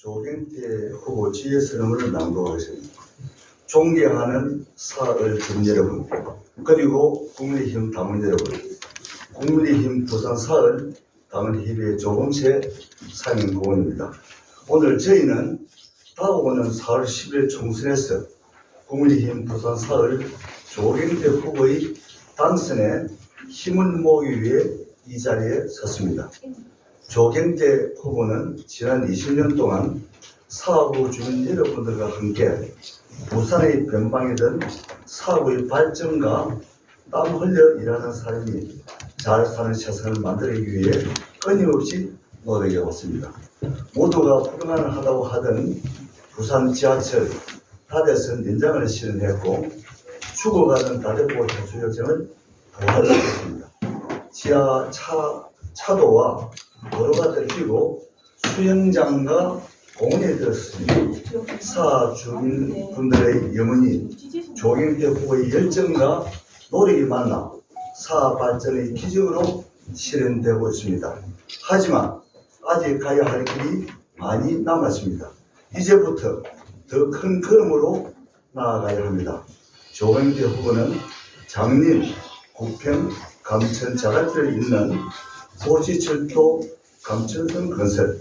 조경태 후보 지혜 선언을 낭독하겠습니다. 존경하는 사을 전 여러분, 그리고 국민의힘 당원 여러분, 국민의힘 부산 사을 당원 협의회 조범채 상임고원입니다. 오늘 저희는 다가오는 4월 10일 총선에서 국민의힘 부산 사을 조경태 후보의 당선에 힘을 모으기 위해 이 자리에 섰습니다. 조경태 후보는 지난 20년 동안 사하구 주민 여러분들과 함께 부산의 변방이든 사하구의 발전과 땀 흘려 일하는 사람이 잘 사는 세상을 만들기 위해 끊임없이 노력해 왔습니다. 모두가 불가능하다고 하던 부산 지하철 다대선 연장을 실현했고 죽어가는 다대포 해수욕장을 부활시켰습니다. 지하 차, 차도와 도로가 들리고 수영장과 공원이 되었습니다. 사 주민분들의 염원이 조경태 후보의 열정과 노력이 만나 사 발전의 기적으로 실현되고 있습니다. 하지만 아직 가야 할 길이 많이 남았습니다. 이제부터 더 큰 걸음으로 나아가야 합니다. 조경태 후보는 장림, 구평, 감천 자갈들이 있는 도시철도 감천선 건설,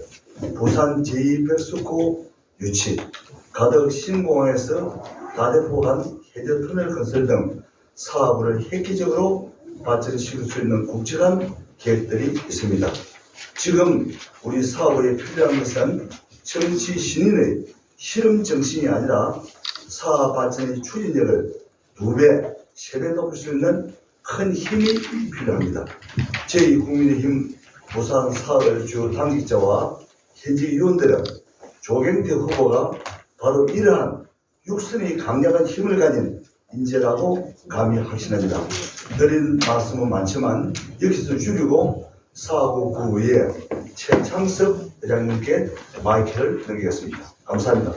부산 제2백수호 유치, 가덕 신공항에서 다대포 간 해저 터널 건설 등 사업을 획기적으로 발전시킬 수 있는 굵직한 계획들이 있습니다. 지금 우리 사업에 필요한 것은 정치 신인의 실험 정신이 아니라 사업 발전의 추진력을 두 배, 세 배 높일 수 있는 큰 힘이 필요합니다. 저희 국민의힘 부산 사업을 주 당직자와 현지 위원들은 조경태 후보가 바로 이러한 육선의 강력한 힘을 가진 인재라고 감히 확신합니다. 드린 말씀은 많지만 여기서 줄이고 사하구 구의회 최창섭 회장님께 마이크를 넘기겠습니다. 감사합니다.